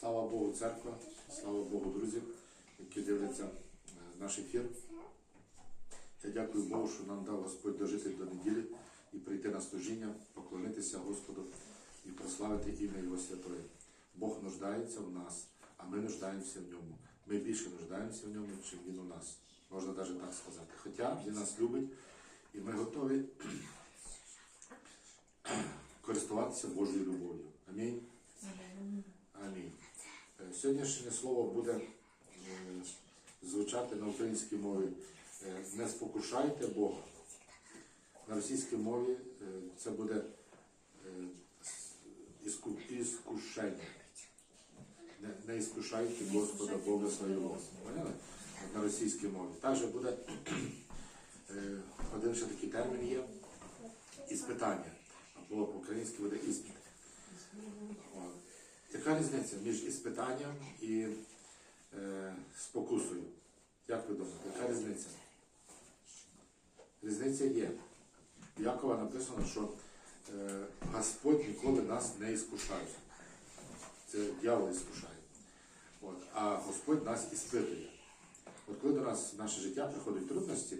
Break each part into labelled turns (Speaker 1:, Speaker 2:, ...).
Speaker 1: Слава Богу, церква, слава Богу, друзі, які дивляться е, наш ефір. Я дякую Богу, що нам дав Господь дожити до неділі і прийти на служіння, поклонитися Господу і прославити ім'я Його Святої. Бог нуждається в нас, а ми нуждаємося в ньому. Ми більше нуждаємося в ньому, чим він у нас. Можна навіть так сказати. Хоча він нас любить, і ми готові користуватися Божою любов'ю. Амінь. Амінь. Е, Сьогоднішнє слово буде е, звучати на українській мові е, не спокушайте Бога. На російській мові це буде іскушення. Не, іскушайте Господа Бога свого. На російській мові. Також буде один ще такий термін є іспитання. Або по-українськи буде іспит. Яка різниця між іспитанням і е, спокусою? Як ви думаєте, яка різниця? Різниця є. В Якова написано, що е, Господь ніколи нас не іскушає. Це дьявол іскушає. От. А Господь нас іспитує. От коли до нас в наше життя приходять трудності,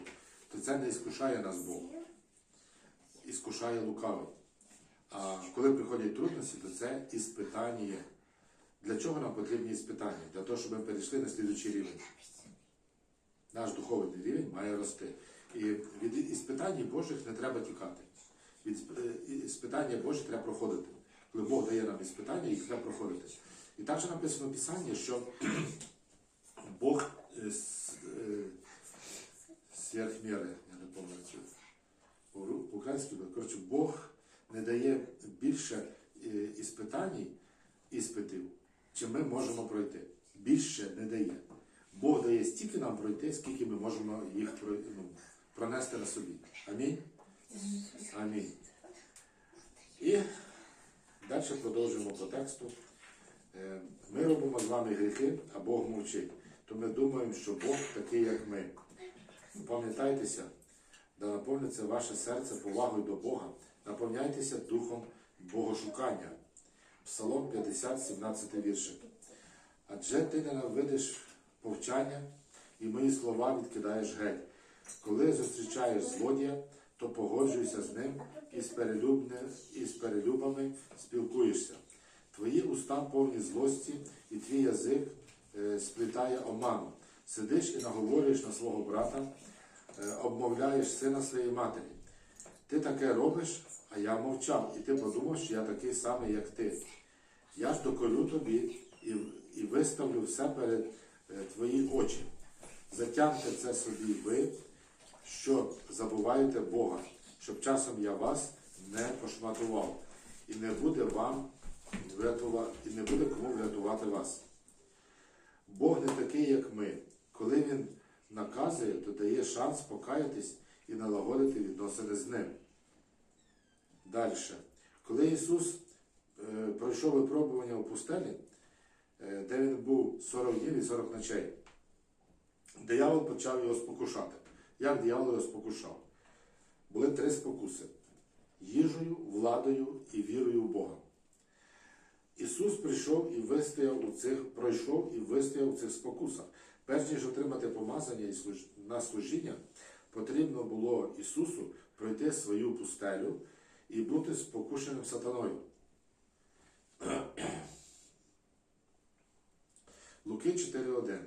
Speaker 1: то це не іскушає нас Бог. Іскушає лукавий. А коли приходять трудності, то це іспитання. Для чого нам потрібні іспитання? Для того, щоб ми перейшли на слідуючий рівень. Наш духовний рівень має рости. І від іспитань Божих не треба тікати. Від е, іспитання Божі треба проходити. Коли Бог дає нам іспитання, їх треба проходити. І також написано в Писанні, що Бог е, е, сверх міри, я не пам'ятаю по-українськи, коротше, Бог не дає більше е, іспитань, іспитів, чим ми можемо пройти. Більше не дає. Бог дає стільки нам пройти, скільки ми можемо їх ну, пронести на собі. Амінь. Амінь. І далі продовжуємо по тексту. Е, Ми робимо з вами гріхи, а Бог мовчить. То ми думаємо, що Бог такий, як ми. Пам'ятайтеся, да наповниться ваше серце повагою до Бога, наповняйтеся духом Богошукання. Псалом 50, 17 віршик. Адже ти ненавидиш повчання і мої слова відкидаєш геть. Коли зустрічаєш злодія, то погоджуйся з ним і з, і з перелюбами спілкуєшся. Твої уста повні злості, і твій язик е, сплітає оману. Сидиш і наговорюєш на свого брата, е, обмовляєш сина своєї матері. Ти таке робиш, а я мовчав, і ти подумав, що я такий самий, як ти. Я ж докорю тобі і, і виставлю все перед е, твої очі. Затямте це собі ви, що забуваєте Бога, щоб часом я вас не пошматував, і не буде вам врятувати, і не буде кому врятувати вас. Бог не такий, як ми. Коли Він наказує, то дає шанс покаятись і налагодити відносини з ним. Далі. Коли Ісус е, пройшов випробування у пустелі, е, де він був 40 днів і 40 ночей, диявол почав його спокушати. Як диявол його спокушав? Були три спокуси: їжею, владою і вірою в Бога. Ісус прийшов і вистояв у цих, пройшов і вистояв у цих спокусах. Перш ніж отримати помазання на служіння, потрібно було Ісусу пройти свою пустелю і бути спокушеним сатаною. Луки 4.1.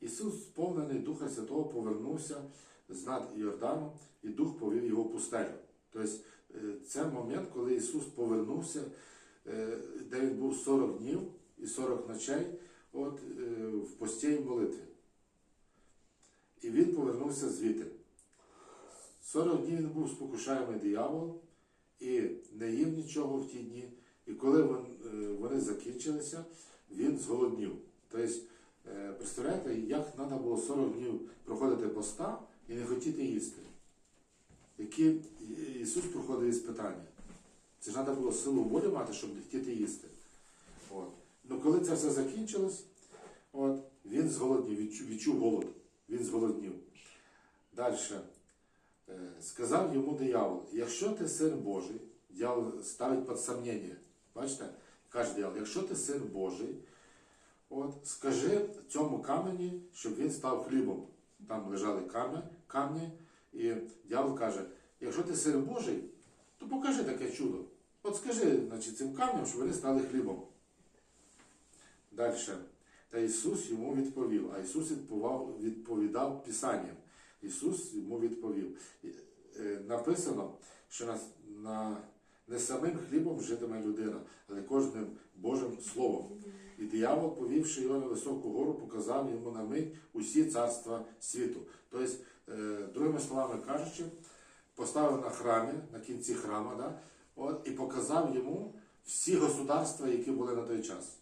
Speaker 1: Ісус, сповнений Духа Святого, повернувся з над Йорданом, і Дух повів його пустелю. Тобто, е, це момент, коли Ісус повернувся, е, де Він був 40 днів і 40 ночей от, е, в пості і молитві. І він повернувся звідти. 40 днів він був спокушаємий диявол і не їв нічого в ті дні. І коли е, вони закінчилися, він зголоднів. Тобто, е, представляєте, як треба було 40 днів проходити поста і не хотіти їсти. Які Ісус проходив іспитання. Це ж треба було силу волі мати, щоб не хотіти їсти. От. Ну коли це все закінчилось, от, він зголоднів, відчув голод. Він зголоднів. Далі. Е, Сказав йому диявол, якщо ти син Божий, диявол ставить під сомнення. Бачите? Каже диявол, якщо ти син Божий, От, скажи цьому камені, щоб він став хлібом. Там лежали камні, камні, і дьявол каже: якщо ти син Божий, то покажи таке чудо. От скажи значить, цим камням, щоб вони стали хлібом. Далі. Та Ісус йому відповів, а Ісус відповідав Писанням. Ісус йому відповів. Е, Написано, що на, на, не самим хлібом житиме людина, але кожним Божим Словом. І диявол, повівши його на високу гору, показав йому на мить усі царства світу. Тобто, е, другими словами кажучи, поставив на храмі, на кінці храма, да, от, і показав йому всі государства, які були на той час.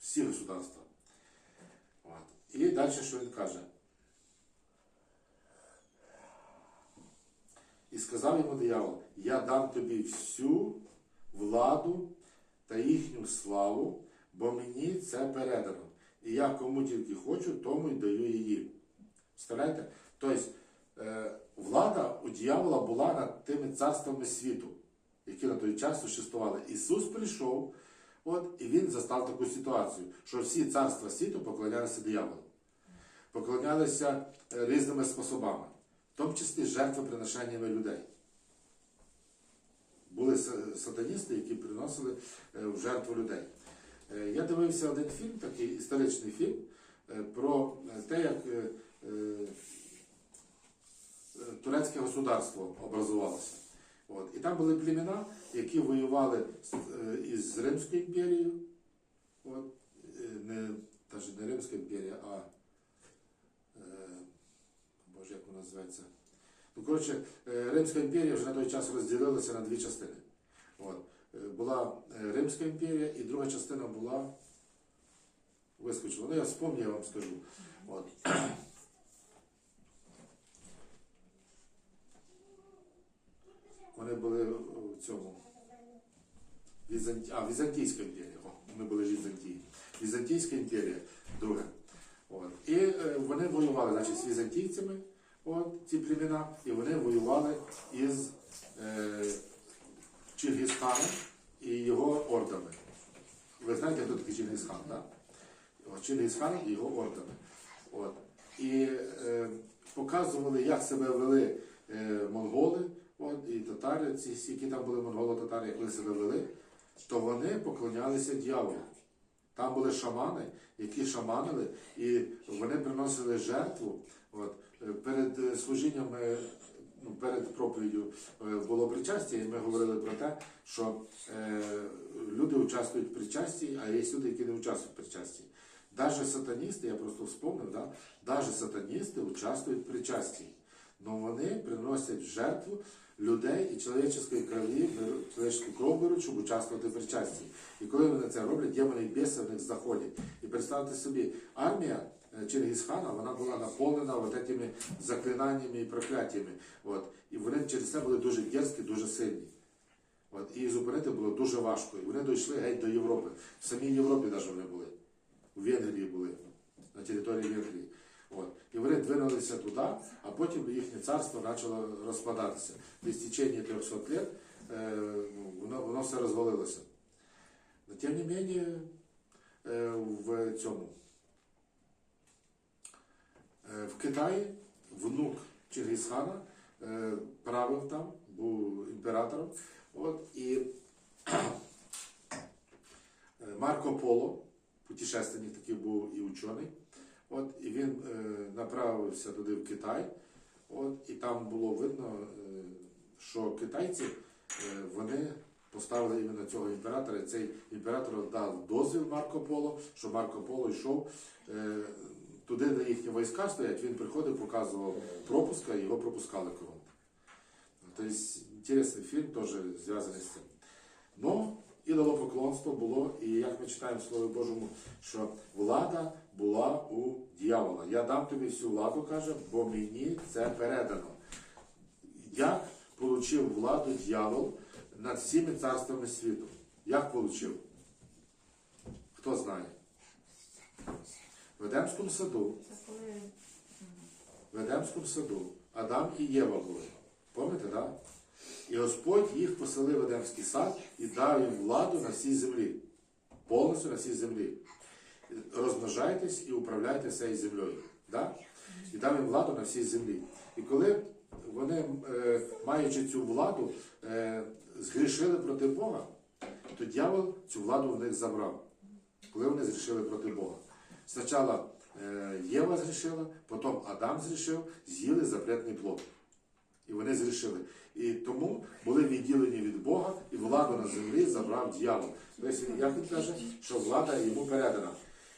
Speaker 1: Всі государства. От. І далі що він каже? І сказав йому диявол, я дам тобі всю владу та їхню славу, бо мені це передано. І я кому тільки хочу, тому й даю її. Представляєте? Тобто е, влада у дьявола була над тими царствами світу, які на той час существували. Ісус прийшов, от, і він застав таку ситуацію, що всі царства світу поклонялися дияволу. Поклонялися е, різними способами, тому числі жертвоприношеннями людей. Були сатаністи, які приносили е, в жертву людей. Е, Я дивився один фільм, такий історичний фільм, е, про те, як турецьке государство образувалося. От. І там були племена, які воювали із Римською імперією. От. Не, навіть не Римська імперія, а Боже, як вона називається? Ну, коротше, е, Римська імперія вже на той час розділилася на дві частини. От. Е, Була е, Римська імперія, і друга частина була. Вискочила. Ну, я вспомню, я вам скажу. От. Вони були в цьому. Візанті... А, Візантійська імперія. О, вони були Візантії. Візантійська імперія, друге. От. І вони воювали значить, з візантійцями, от, ці племена, і вони воювали із е, Чингісханом і його ордами. Ви знаєте, хто такий Чингісхан, так? Чингісхан і його ордами. От. І е, показували, як себе вели е, монголи, от, і татари, ці, які там були монголо-татари, як вони себе вели, то вони поклонялися дьяволу. Там були шамани, які шаманили, і вони приносили жертву. От, перед е, служінням, е, ну, перед проповіддю е, було причастя, і ми говорили про те, що е, люди участвують в причасті, а є люди, які не участвують в причасті. Даже сатаністи, я просто вспомнив, да? даже сатаністи участвують в причасті. Но вони приносять жертву людей і чоловічої крові, чоловічу кров беруть, щоб участвувати в причасті. І коли вони це роблять, демони і біси в них заходять. І представте собі, армія е, Чингісхана, вона була наповнена от этими заклинаннями і прокляттями. От. І вони через це були дуже дерзкі, дуже сильні. От. І їх зупинити було дуже важко. І вони дійшли геть до Європи. В самій Європі навіть вони були. У Венгрії були, на території Венгрії. От. І вони двинулися туди, а потім їхнє царство почало розпадатися. Десь в течение 300 років е, ну, воно, воно все розвалилося. Тим не менее, е, в цьому. Е, в Китаї внук Чингісхана е, правив там, був імператором. От, і е, Марко Поло, путешественник такий був і учений. От, і він направився туди в Китай. От, і там було видно, що китайці вони поставили іменно цього імператора. І цей імператор дав дозвіл Марко Поло, що Марко Поло йшов е, туди, де їхні війська стоять. Він приходив, показував пропуска, і його пропускали кругом. Тобто, інтересний фільм теж зв'язаний з цим. Ну, ідолопоклонство було, і як ми читаємо в Слові Божому, що влада була у дьявола. Я дам тобі всю владу, каже, бо мені це передано. Як отримав владу дьявол над всіми царствами світу? Як отримав? Хто знає? В Едемському саду, в Едемському саду Адам і Єва були. Пам'ятаєте, так? Да? І Господь їх поселив в Едемський сад і дав їм владу на всій землі. Повністю на всій землі. розмножайтесь і управляйте всією землею. Да? І дав їм владу на всій землі. І коли вони, е, маючи цю владу, е, згрішили проти Бога, то дьявол цю владу в них забрав, коли вони зрішили проти Бога. Спочатку е, Єва зрішила, потім Адам зрішив, з'їли запретний плод. І вони зрішили. І тому були відділені від Бога, і владу на землі забрав дьявол. Тобто, як він каже, що влада йому передана.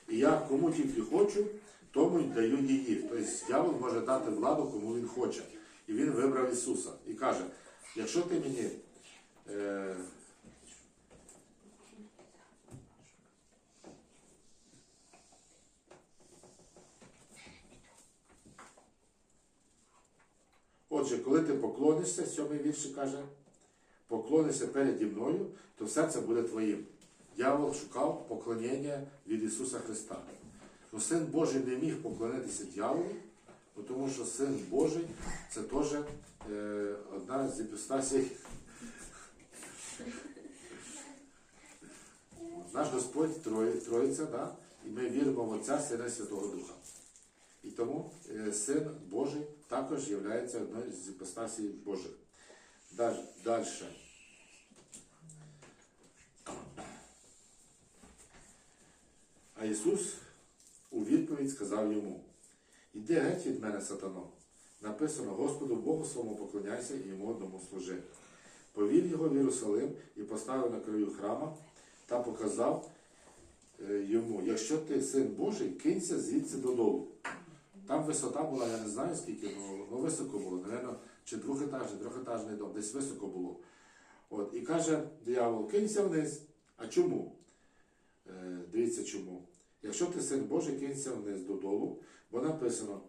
Speaker 1: І я кому тільки хочу, тому й даю її. Тобто дьявол може дати владу, кому він хоче. І він вибрав Ісуса. І каже, якщо ти мені. Е, Отже, коли ти поклонишся, сьомий вірші каже, поклонишся переді мною, то все це буде твоїм. Дьявол шукав поклоніння від Ісуса Христа. Ну, Син Божий не міг поклонитися дьяволу, тому що Син Божий це теж е, одна з іпостасій. Наш Господь Трої- Троїця, да? і ми віримо в Отця, Сина Святого Духа. І тому е, Син Божий також є одною з іпостасій Божих. Далі. А Ісус у відповідь сказав йому: Іди геть від мене, сатано. Написано, Господу Богу своєму поклоняйся і йому одному служи. Повів його в Єрусалим і поставив на краю храма та показав е, йому, якщо ти син Божий, кинься звідси додолу. Там висота була, я не знаю скільки, ну, ну високо було, напевно, чи двохетажний, трьохетажний дом, десь високо було. От, і каже диявол, кинься вниз. А чому? Е, дивіться чому. Якщо ти син Божий, кинься вниз додолу, бо написано,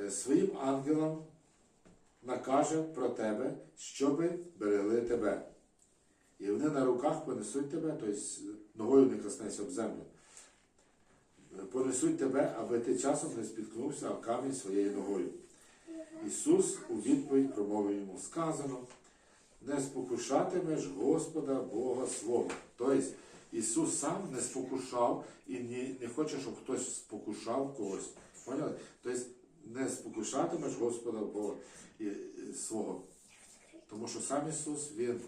Speaker 1: е, своїм ангелам накаже про тебе, щоби берегли тебе. І вони на руках понесуть тебе, тобто ногою не коснеться об землю. Понесуть тебе, аби ти часом не спіткнувся об камінь своєю ногою. Ісус у відповідь промовив йому сказано, не спокушатимеш Господа Бога свого. Тобто Ісус сам не спокушав і не, хоче, щоб хтось спокушав когось. Поняли? Тобто не спокушатимеш Господа Бога і свого. Тому що сам Ісус, Він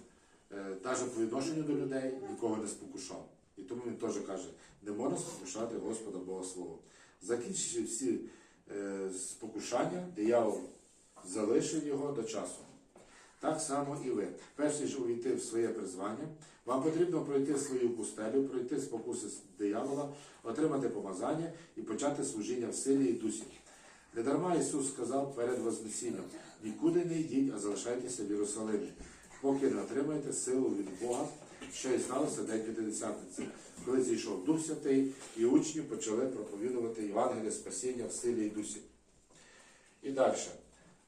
Speaker 1: навіть по відношенню до людей нікого не спокушав. І тому він теж каже, не можна спокушати Господа Бога свого. Закінчивши всі е, спокушання, диявол залишив його до часу. Так само і ви. Перш ніж увійти в своє призвання, вам потрібно пройти свою пустелю, пройти спокуси диявола, отримати помазання і почати служіння в силі і дусі. Недарма Ісус сказав перед Вознесінням, нікуди не йдіть, а залишайтеся в Єрусалимі, поки не отримаєте силу від Бога, що і сталося день П'ятидесятниці, коли зійшов Дух Святий, і учні почали проповідувати Євангеліє спасіння в силі і дусі. І далі.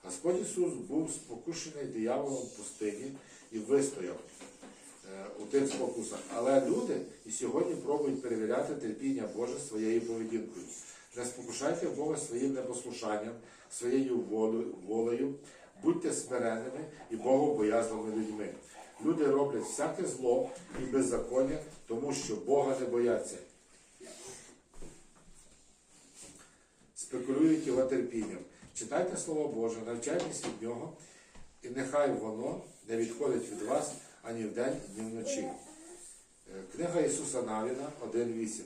Speaker 1: Господь Ісус був спокушений дияволом в пустині і вистояв е, у тих спокусах. Але люди і сьогодні пробують перевіряти терпіння Боже своєю поведінкою. Не спокушайте Бога своїм непослушанням, своєю волею, будьте смиренними і богобоязними людьми. Люди роблять всяке зло і беззаконня, тому що Бога не бояться. спекулюють його терпінням. Читайте Слово Боже, навчайтесь від нього, і нехай воно не відходить від вас ані вдень, ні вночі. Е, Книга Ісуса Навіна 1.8.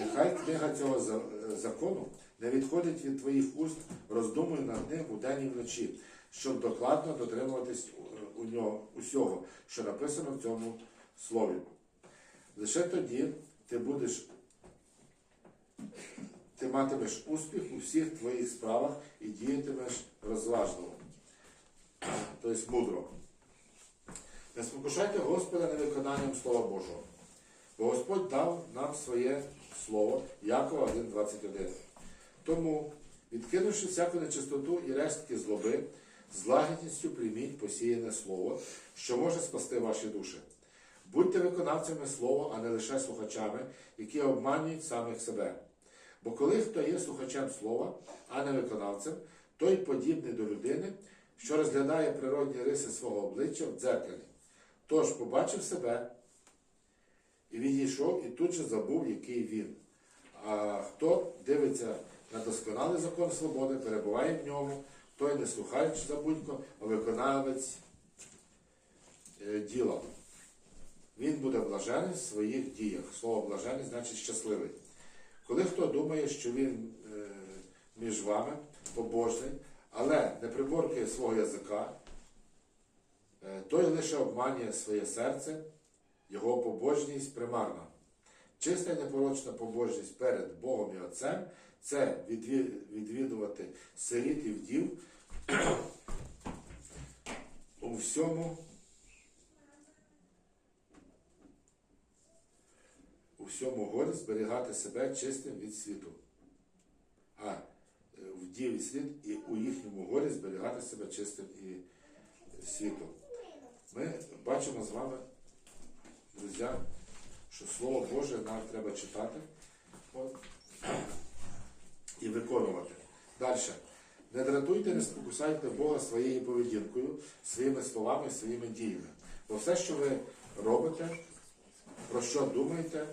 Speaker 1: Нехай книга цього е, закону не відходить від твоїх уст, роздумуй над ним удень і вночі, щоб докладно дотримуватись е, у нього усього, що написано в цьому слові. Лише тоді ти будеш ти матимеш успіх у всіх твоїх справах і діятимеш розважливо, тобто мудро. Не спокушайте Господа невиконанням Слова Божого. Бо Господь дав нам своє слово, Якова 1,21. Тому, відкинувши всяку нечистоту і рештки злоби, з лагідністю прийміть посіяне слово, що може спасти ваші душі. Будьте виконавцями слова, а не лише слухачами, які обманюють самих себе. Бо коли хто є слухачем слова, а не виконавцем, той подібний до людини, що розглядає природні риси свого обличчя в дзеркалі. Тож побачив себе і відійшов, і тут же забув, який він. А хто дивиться на досконалий закон свободи, перебуває в ньому, той не слухаючи забудько, а виконавець е, діла. Він буде блажений в своїх діях. Слово блажений значить щасливий. Коли хто думає, що він е, між вами побожний, але не приборкує свого язика, е, той лише обманює своє серце, його побожність примарна. Чиста і непорочна побожність перед Богом і Отцем це відвідувати сиріт і вдів у всьому. У всьому горі зберігати себе чистим від світу. А е, вдів і слід і у їхньому горі зберігати себе чистим і світом. Ми бачимо з вами, друзі, що Слово Боже нам треба читати і виконувати. Далі. Не дратуйте, не спокусайте Бога своєю поведінкою, своїми словами, своїми діями. Бо все, що ви робите, про що думаєте,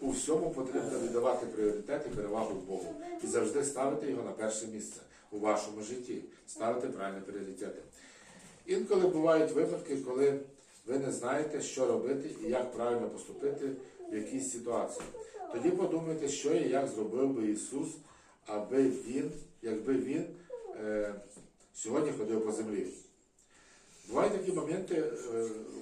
Speaker 1: у всьому потрібно віддавати пріоритет і перевагу Богу. І завжди ставити його на перше місце у вашому житті, ставити правильні пріоритети. Інколи бувають випадки, коли ви не знаєте, що робити і як правильно поступити в якійсь ситуації. Тоді подумайте, що і як зробив би Ісус, аби Він, якби Він е, сьогодні ходив по землі. Бувають такі моменти е,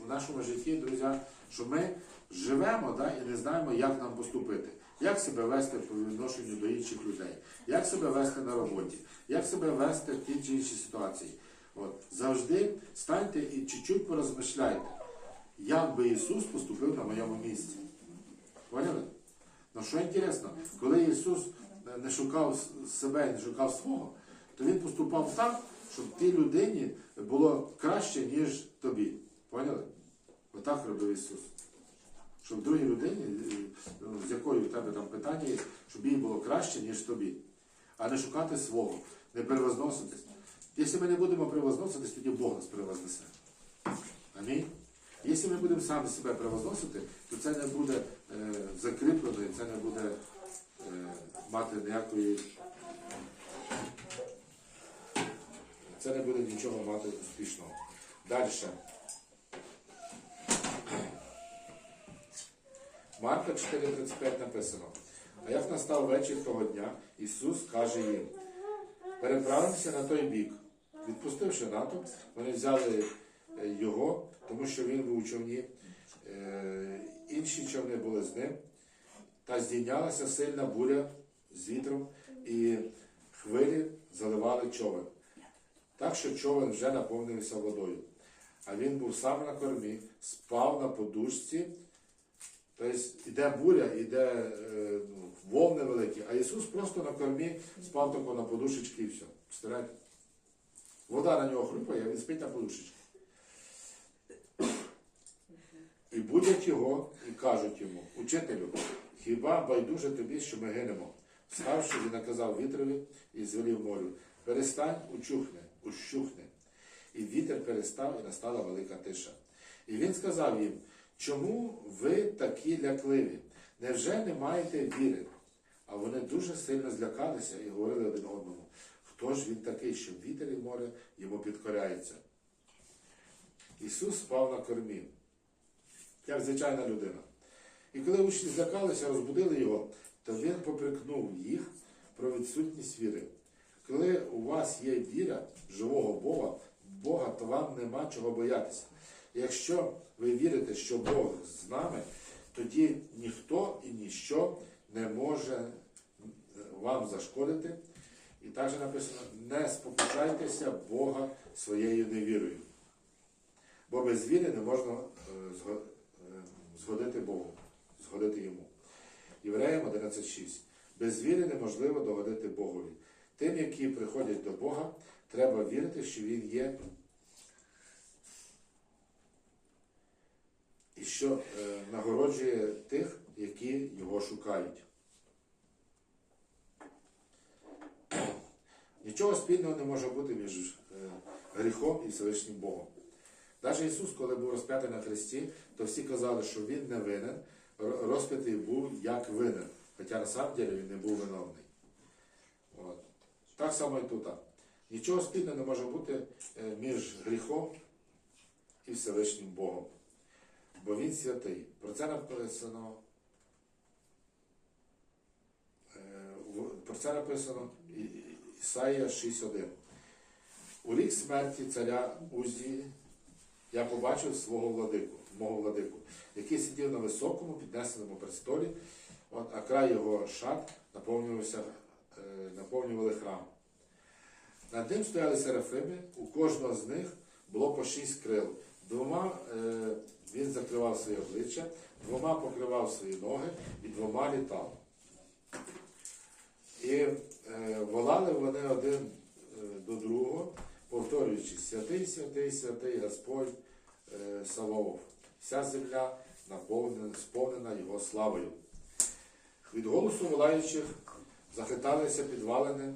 Speaker 1: в нашому житті, друзі, що ми живемо да, і не знаємо, як нам поступити, як себе вести по відношенню до інших людей, як себе вести на роботі, як себе вести в тій чи іншій ситуації. От. Завжди станьте і чуть-чуть порозмишляйте, як би Ісус поступив на моєму місці. Поняли? Ну що інтересно, коли Ісус не шукав себе, не шукав свого, то Він поступав так, щоб тій людині було краще, ніж тобі. Поняли? Отак робив Ісус. Щоб другій людині, е, ну, з якою в тебе там питання, є, щоб їй було краще, ніж тобі. А не шукати свого, не перевозноситись. Якщо ми не будемо превозноситись, тоді Бог нас превознесе. Амінь. Якщо ми будемо самі себе превозносити, то це не буде е, закріплено і це не буде е, мати ніякої. Це не буде нічого мати успішного. Далі. Марка 4,35 написано. А як настав вечір того дня, Ісус каже їм, переправимося на той бік. Відпустивши натовп, вони взяли е, його, тому що він був у човні. Е, Інші човни були з ним. Та здійнялася сильна буря з вітром, і хвилі заливали човен. Так що човен вже наповнився водою. А він був сам на кормі, спав на подушці. Тобто іде буря, іде е, ну, волни великі, а Ісус просто на кормі спав тако на подушечки і все. Представляєте? Вода на нього хлюпає, а він спить на подушечці. І будять його і кажуть йому, учителю, хіба байдуже тобі, що ми гинемо? Вставши, він наказав вітрові і звелів морю, перестань, учухне, ущухне. І вітер перестав, і настала велика тиша. І він сказав їм, чому ви такі лякливі? Невже не маєте віри? А вони дуже сильно злякалися і говорили один одному, хто ж він такий, що вітер і море йому підкоряється? Ісус спав на кормі, як звичайна людина. І коли учні злякалися, розбудили його, то він поприкнув їх про відсутність віри. Коли у вас є віра живого Бога, Бога, то вам нема чого боятися. Якщо ви вірите, що Бог з нами, тоді ніхто і ніщо не може вам зашкодити. І також написано, не спокушайтеся Бога своєю невірою. Бо без віри не можна е, е, згодити Богу, згодити йому. Євреям 11.6. Без віри неможливо догодити Богові. Тим, які приходять до Бога, треба вірити, що Він є. І що е, нагороджує тих, які його шукають. Нічого спільного не може бути між е, гріхом і Всевишнім Богом. Навіть Ісус, коли був розп'ятий на хресті, то всі казали, що Він не винен, ро- розп'ятий був як винен. Хоча на він не був виновний. От. Так само і тут. Нічого спільного не може бути е, між гріхом і Всевишнім Богом. Бо він святий. Про це написано. е, Про це написано Ісаїя 6.1. У рік смерті царя Узії я побачив свого владику, мого владику, який сидів на високому піднесеному престолі, от, а край його шат наповнювався, е, наповнювали храм. Над ним стояли серафими, у кожного з них було по шість крил. Двома е, він закривав своє обличчя, двома покривав свої ноги і двома літав. І е, волали вони один до другого, повторюючи, святий, святий, святий Господь Саваоф. Вся земля сповнена його славою. Від голосу волаючих захиталися підвалини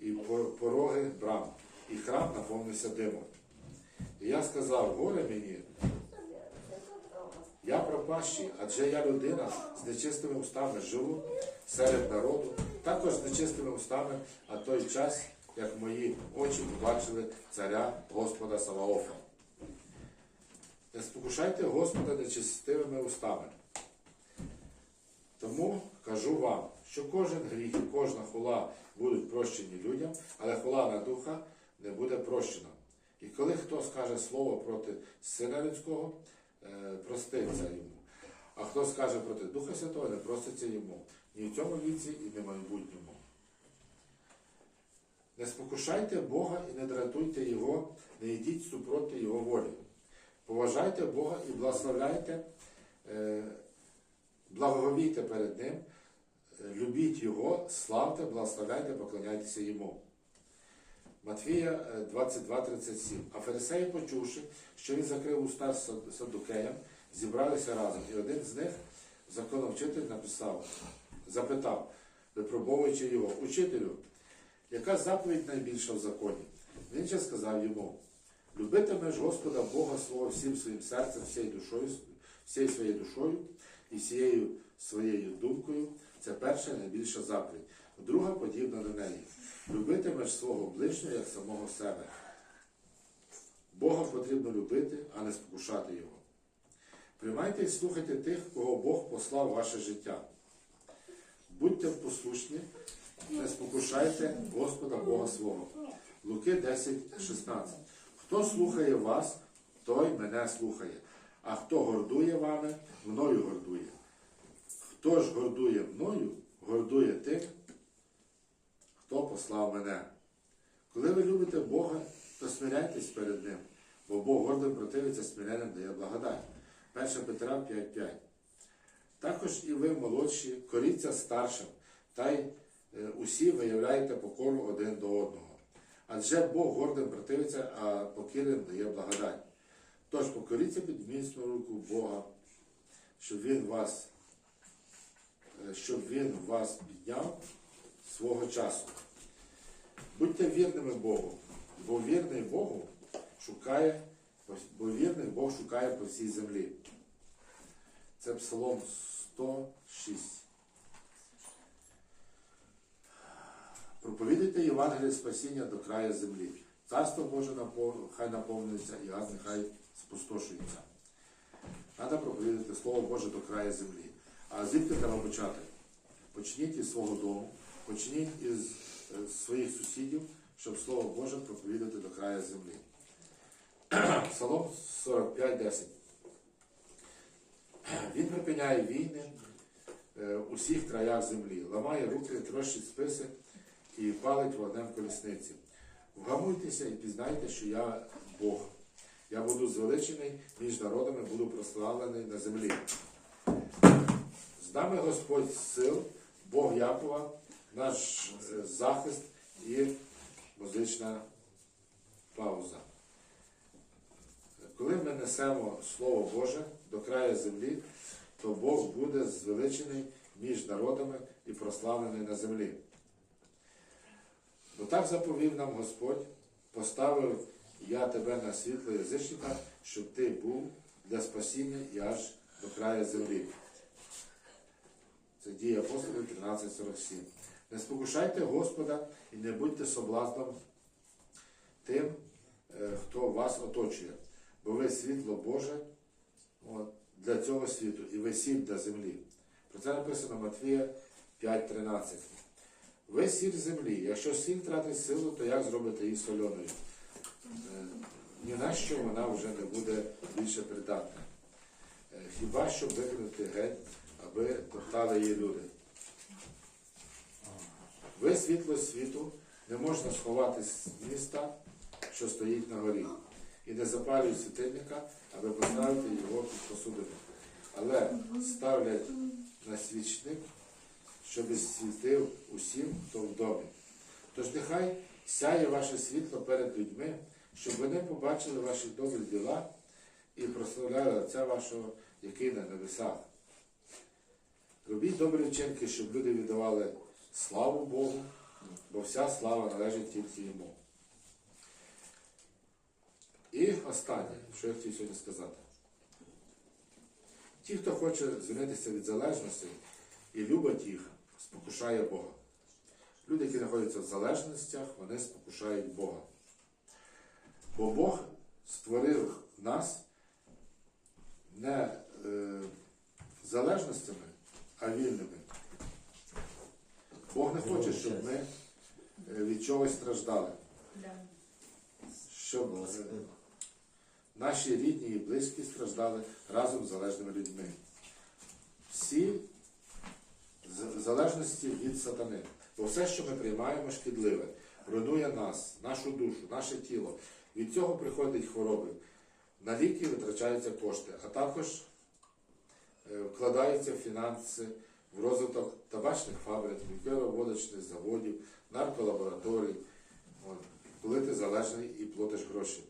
Speaker 1: і пороги брам, і храм наповнився димом. І я сказав, горе мені, я пропащий, адже я людина з нечистими устами живу серед народу, також з нечистими устами, а той час, як мої очі побачили царя Господа Саваофа. Не спокушайте Господа нечистивими устами. Тому кажу вам, що кожен гріх і кожна хула будуть прощені людям, але хула на духа не буде прощена. І коли хто скаже слово проти сина людського, е, проститься йому. А хто скаже проти Духа Святого, не проститься йому ні в цьому віці, і не в майбутньому. Не спокушайте Бога і не дратуйте Його, не йдіть супроти Його волі. Поважайте Бога і благословляйте, е, благоговійте перед Ним, е, любіть Його, славте, благословляйте, поклоняйтеся Йому. Матфія е, 22.37. А фарисеї, почувши, що він закрив уста сад- саддукеям, зібралися разом. І один з них, законовчитель, написав, запитав, випробовуючи його, учителю, яка заповідь найбільша в законі? Він же сказав йому, любитимеш Господа Бога свого всім своїм серцем, всією душою, всією своєю душою і всією своєю думкою. Це перша найбільша заповідь. Друга подібна до неї. Любитимеш свого ближнього як самого себе. Бога потрібно любити, а не спокушати Його. Приймайте і слухайте тих, кого Бог послав в ваше життя. Будьте послушні, не спокушайте Господа Бога свого. Луки 10, 16. Хто слухає вас, той мене слухає, а хто гордує вами, мною гордує. Хто ж гордує мною, гордує тим, хто послав мене. Коли ви любите Бога, то смиряйтесь перед Ним, бо Бог гордим противиться, смиренним дає благодать. 1 Петра 5.5. Також і ви, молодші, коріться старшим, та й е, усі виявляєте покору один до одного. Адже Бог гордим противиться, а покірним дає благодать. Тож покоріться під міцну руку Бога, щоб Він вас, е, щоб Він вас підняв свого часу. Будьте вірними Богу, бо вірний Богу шукає, бо вірний Бог шукає по всій землі. Це Псалом 106. Проповідуйте Євангеліє спасіння до краю землі. Царство Боже хай наповнюється і ад нехай спустошується. Треба проповідати Слово Боже до краю землі. А звідки треба почати? Почніть із свого дому, почніть із е, своїх сусідів, щоб Слово Боже проповідати до краю землі. Псалом 45, Він припиняє війни е, у всіх краях землі, ламає руки, трощить списи і палить вогнем колісниці. Вгамуйтеся і пізнайте, що я Бог. Я буду звеличений між народами, буду прославлений на землі. З нами Господь сил, Бог Якова, наш е, захист і музична пауза. Коли ми несемо Слово Боже до краю землі, то Бог буде звеличений між народами і прославлений на землі. Бо так заповів нам Господь, поставив я тебе на світло язичника, щоб ти був для спасіння і аж до краю землі. Це дії апостолів 13.47. Не спокушайте Господа і не будьте соблазном тим, е, хто вас оточує, бо ви світло Боже для цього світу, і ви сіль для землі. Про це написано Матвія 5.13. Ви сіль землі. Якщо сіль тратить силу, то як зробити її соленою? Е, Ні на що вона вже не буде більше придатна. Е, Хіба щоб викинути геть, аби топтали її люди. Ви світло світу не можна сховати з міста, що стоїть на горі, і не запалюють світильника, аби поставити його під посудину. Але ставлять на свічник, щоб світив усім, хто в домі. Тож нехай сяє ваше світло перед людьми, щоб вони побачили ваші добрі діла і прославляли Отця вашого, який на небесах. Робіть добрі вчинки, щоб люди віддавали славу Богу, бо вся слава належить тільки йому. І останнє, що я хотів сьогодні сказати. Ті, хто хоче звільнитися від залежності і любить їх, спокушає Бога. Люди, які знаходяться в залежностях, вони спокушають Бога. Бо Бог створив нас не е, залежностями, а вільними. Бог не хоче, щоб ми е, від чогось страждали, щоб е, наші рідні і близькі страждали разом з залежними людьми. Всі залежності від сатани. Бо все, що ми приймаємо шкідливе, руйнує нас, нашу душу, наше тіло. Від цього приходять хвороби. На ліки витрачаються кошти, а також е, вкладаються фінанси в розвиток табачних фабрик, лікероводочних заводів, нарколабораторій, коли ти залежний і платиш гроші.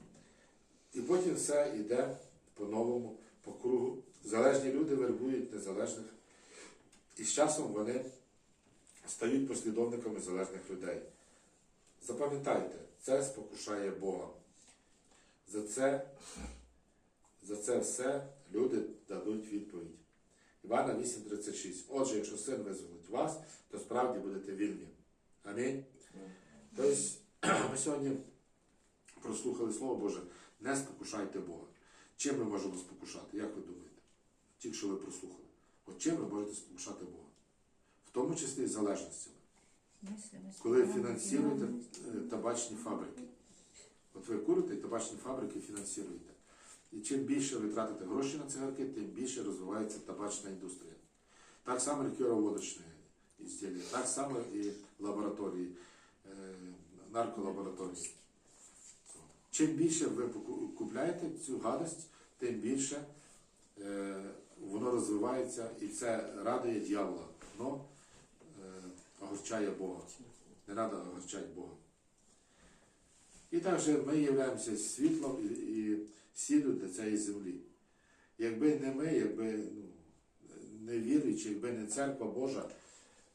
Speaker 1: І потім все йде по-новому, по кругу. Залежні люди вербують незалежних, і з часом вони стають послідовниками залежних людей. Запам'ятайте, це спокушає Бога. За це, за це все люди дадуть відповідь. Івана 8:36. Отже, якщо син визволить вас, то справді будете вільні. Амінь. Тобто, ми сьогодні прослухали Слово Боже, не спокушайте Бога. Чим ми можемо спокушати? Як ви думаєте? Тільки що ви прослухали. Чим ви можете спокушати Бога? В тому числі і залежностями. Коли фінансуєте е, табачні фабрики. От ви курите і табачні фабрики фінансуєте. І чим більше ви тратите гроші на цигарки, тим більше розвивається табачна індустрія. Так само лікероводочні ізділля, так само і лабораторії, е, нарколабораторії. Чим більше ви купляєте цю гадость, тим більше е, воно розвивається і це радує дьявола. Но е, огорчає Бога. Не треба огорчати Бога. І також ми являємося світлом і, сіллю для цієї землі. Якби не ми, якби ну, не віруючи, якби не церква Божа,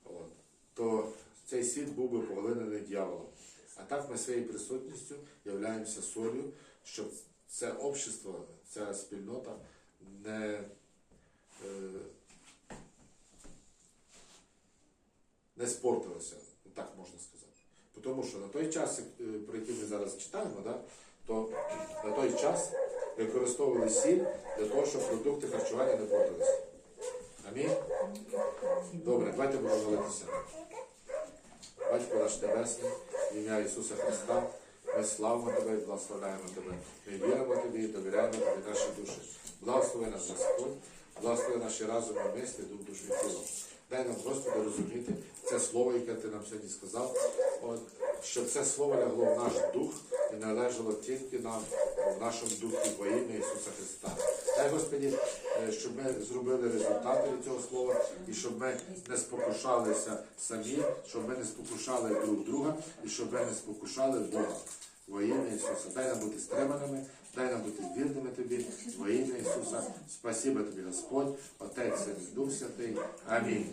Speaker 1: от, то цей світ був би поглинений дьяволом. А так ми своєю присутністю являємося солью, щоб це общество, ця спільнота не, не спортилася, так можна сказати. Тому що на той час, е, про який ми зараз читаємо, да, то на той час використовували сіль для того, щоб продукти харчування не портилися. Амінь. Добре, давайте будемо молитися. Батько наш Небесний, в ім'я Ісуса Христа, ми славимо Тебе і благословляємо Тебе. Ми віримо Тобі і довіряємо Тобі наші душі. Благослови нас Господь, благослови наші разом і мислі, дух, душу і тіло. Дай нам, Господи, розуміти це слово, яке Ти нам сьогодні сказав, от, щоб це слово лягло в наш дух і належало тільки нам в нашому духі во ім'я Ісуса Христа. Дай, Господі, е, щоб ми зробили результати від цього слова і щоб ми не спокушалися самі, щоб ми не спокушали друг друга і щоб ми не спокушали Бога. Во ім'я Ісуса. Дай нам бути стриманими, дай нам бути вірними Тобі. Во ім'я Ісуса. Спасибо Тобі, Господь, Отець Дух Святий. Амінь.